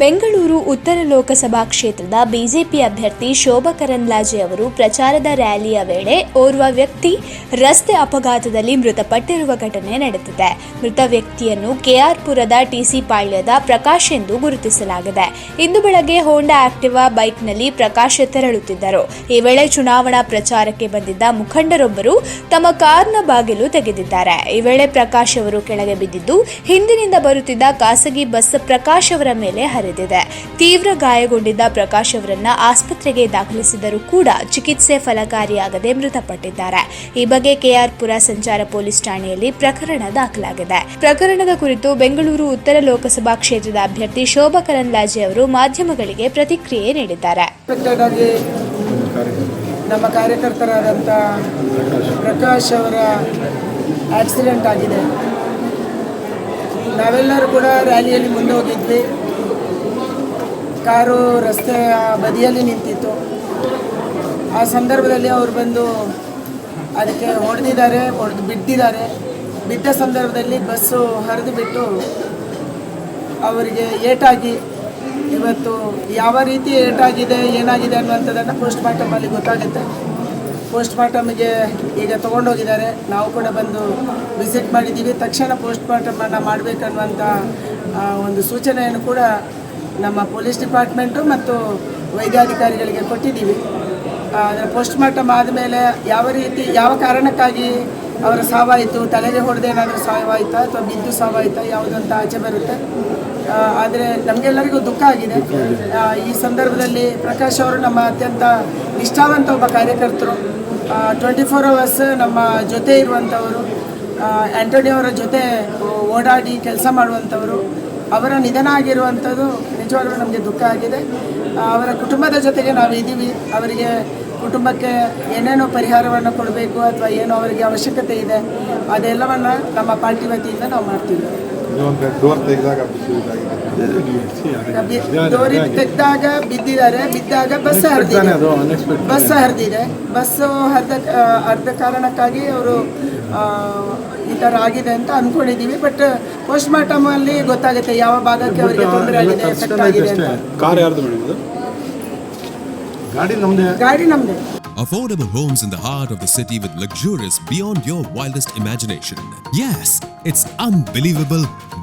ಬೆಂಗಳೂರು ಉತ್ತರ ಲೋಕಸಭಾ ಕ್ಷೇತ್ರದ ಬಿಜೆಪಿ ಅಭ್ಯರ್ಥಿ ಶೋಭಾ ಕರಂದ್ಲಾಜೆ ಅವರು ಪ್ರಚಾರದ ರ್ಯಾಲಿಯ ವೇಳೆ ಓರ್ವ ವ್ಯಕ್ತಿ ರಸ್ತೆ ಅಪಘಾತದಲ್ಲಿ ಮೃತಪಟ್ಟಿರುವ ಘಟನೆ ನಡೆದಿದೆ. ಮೃತ ವ್ಯಕ್ತಿಯನ್ನು ಕೆಆರ್ಪುರದ ಟಿಸಿ ಪಾಳ್ಯದ ಪ್ರಕಾಶ್ ಎಂದು ಗುರುತಿಸಲಾಗಿದೆ. ಇಂದು ಬೆಳಗ್ಗೆ ಹೋಂಡಾ ಆಕ್ಟಿವಾ ಬೈಕ್ನಲ್ಲಿ ಪ್ರಕಾಶ್ ತೆರಳುತ್ತಿದ್ದರು. ಈ ವೇಳೆ ಚುನಾವಣಾ ಪ್ರಚಾರಕ್ಕೆ ಬಂದಿದ್ದ ಮುಖಂಡರೊಬ್ಬರು ತಮ್ಮ ಕಾರ್ನ ಬಾಗಿಲು ತೆಗೆದಿದ್ದಾರೆ. ಈ ವೇಳೆ ಪ್ರಕಾಶ್ ಅವರು ಕೆಳಗೆ ಬಿದ್ದಿದ್ದು, ಹಿಂದಿನಿಂದ ಬರುತ್ತಿದ್ದ ಖಾಸಗಿ ಬಸ್ ಪ್ರಕಾಶ್ ಅವರ ಮೇಲೆ ಹರಿದಿದೆ ತೀವ್ರ ಗಾಯಗೊಂಡಿದ್ದ ಪ್ರಕಾಶ್ ಅವರನ್ನ ಆಸ್ಪತ್ರೆಗೆ ದಾಖಲಿಸಿದರೂ ಕೂಡ ಚಿಕಿತ್ಸೆ ಫಲಕಾರಿಯಾಗದೆ ಮೃತಪಟ್ಟಿದ್ದಾರೆ. ಈ ಬಗ್ಗೆ ಕೆಆರ್ಪುರ ಸಂಚಾರ ಪೊಲೀಸ್ ಠಾಣೆಯಲ್ಲಿ ಪ್ರಕರಣ ದಾಖಲಾಗಿದೆ. ಪ್ರಕರಣದ ಕುರಿತು ಬೆಂಗಳೂರು ಉತ್ತರ ಲೋಕಸಭಾ ಕ್ಷೇತ್ರದ ಅಭ್ಯರ್ಥಿ ಶೋಭಾ ಕರಂದ್ಲಾಜೆ ಅವರು ಮಾಧ್ಯಮಗಳಿಗೆ ಪ್ರತಿಕ್ರಿಯೆ ನೀಡಿದ್ದಾರೆ. ನಮ್ಮ ಕಾರ್ಯಕರ್ತರಾದಂಥ ಪ್ರಕಾಶ್ ಅವರ ಆಕ್ಸಿಡೆಂಟ್ ಆಗಿದೆ. ನಾವೆಲ್ಲರೂ ಕೂಡ ರ್ಯಾಲಿಯಲ್ಲಿ ಮುಂದೆ ಹೋಗಿದ್ವಿ. ಕಾರು ರಸ್ತೆಯ ಬದಿಯಲ್ಲಿ ನಿಂತಿತ್ತು. ಆ ಸಂದರ್ಭದಲ್ಲಿ ಅವರು ಬಂದು ಅದಕ್ಕೆ ಹೊಡೆದಿದ್ದಾರೆ, ಹೊಡೆದು ಬಿದ್ದಿದ್ದಾರೆ ಬಿದ್ದ ಸಂದರ್ಭದಲ್ಲಿ ಬಸ್ಸು ಹರಿದು ಬಿಟ್ಟು ಅವರಿಗೆ ಏಟಾಗಿ ಇವತ್ತು ಯಾವ ರೀತಿ ಏಟಾಗಿದೆ, ಏನಾಗಿದೆ ಅನ್ನುವಂಥದ್ದನ್ನು ಪೋಸ್ಟ್ ಮಾರ್ಟಮಲ್ಲಿ ಗೊತ್ತಾಗುತ್ತೆ. ಪೋಸ್ಟ್ ಮಾರ್ಟಮ್ಗೆ ಈಗ ತೊಗೊಂಡೋಗಿದ್ದಾರೆ. ನಾವು ಕೂಡ ಬಂದು ವಿಸಿಟ್ ಮಾಡಿದ್ದೀವಿ. ತಕ್ಷಣ ಪೋಸ್ಟ್ ಮಾರ್ಟಮನ್ನು ಮಾಡಬೇಕನ್ನುವಂಥ ಒಂದು ಸೂಚನೆಯನ್ನು ಕೂಡ ನಮ್ಮ ಪೊಲೀಸ್ ಡಿಪಾರ್ಟ್ಮೆಂಟು ಮತ್ತು ವೈದ್ಯಾಧಿಕಾರಿಗಳಿಗೆ ಕೊಟ್ಟಿದ್ದೀವಿ. ಅದರ ಪೋಸ್ಟ್ ಮಾರ್ಟಮ್ ಆದಮೇಲೆ ಯಾವ ರೀತಿ ಯಾವ ಕಾರಣಕ್ಕಾಗಿ ಅವರ ಸಾವಾಯಿತು ತಲೆಗೆ ಹೊಡೆದು ಏನಾದರೂ ಸಾವಾಯಿತಾ ಅಥವಾ ಬಿದ್ದು ಸಾವಾಯಿತಾ ಯಾವುದಂತ ಆಚೆ ಬರುತ್ತೆ. ಆದರೆ ನಮಗೆಲ್ಲರಿಗೂ ದುಃಖ ಆಗಿದೆ. ಈ ಸಂದರ್ಭದಲ್ಲಿ ಪ್ರಕಾಶ್ ಅವರು ನಮ್ಮ ಅತ್ಯಂತ ನಿಷ್ಠಾವಂತ ಒಬ್ಬ ಕಾರ್ಯಕರ್ತರು. ಟ್ವೆಂಟಿ ಫೋರ್ ಅವರ್ಸ್ ನಮ್ಮ ಜೊತೆ ಇರುವಂಥವರು ಆ್ಯಂಟೋನಿ ಅವರ ಜೊತೆ ಓಡಾಡಿ ಕೆಲಸ ಮಾಡುವಂಥವರು ಅವರ ನಿಧನ ಆಗಿರುವಂಥದ್ದು ನಿಜವಾಗ್ಲೂ ನಮಗೆ ದುಃಖ ಆಗಿದೆ. ಅವರ ಕುಟುಂಬದ ಜೊತೆಗೆ ನಾವು ಇದ್ದೀವಿ. ಅವರಿಗೆ ಕುಟುಂಬಕ್ಕೆ ಏನೇನೋ ಪರಿಹಾರವನ್ನು ಕೊಡಬೇಕು ಅಥವಾ ಏನೋ ಅವರಿಗೆ ಅವಶ್ಯಕತೆ ಇದೆ, ಅದೆಲ್ಲವನ್ನು ನಮ್ಮ ಪಾರ್ಟಿ ವತಿಯಿಂದ ನಾವು ಮಾಡ್ತೀವಿ ಒಂದು ಡೋರ್ ತೆಗೆದಾಗ ಬಿ- ಡೋರಿ ತೆಗೆದಾಗ ಬಿದ್ದಿದ್ದಾರೆ. ಬಿದ್ದಾಗ ಬಸ್ ಹರಿದಿದೆ. ಬಸ್ ಹರಿದಿದೆ. ಬಸ್ಸು ಹರಿದ ಅರ್ಧ ಕಾರಣಕ್ಕಾಗಿ ಅವರು ಈ ಥರ ಆಗಿದೆ ಅಂತ ಅಂದ್ಕೊಂಡಿದ್ದೀವಿ ಬಟ್ ಪೋಸ್ಟ್ ಅಲ್ಲಿ ಗೊತ್ತಾಗುತ್ತೆ ಯಾವ ಭಾಗಕ್ಕೆ ಅವರಿಗೆ ತೊಂದರೆ ಆಗಿದೆ ಎಫೆಕ್ಟ್ ಆಗಿದೆ ಅಂತ. ಕಾರ್ ಯಾರ್ದು ಗಾಡಿ ನಮ್ದೇ. ಗಾಡಿ ನಮ್ಮದೇ Affordable homes in the heart of the city with luxurious beyond your wildest imagination. Yes, it's unbelievable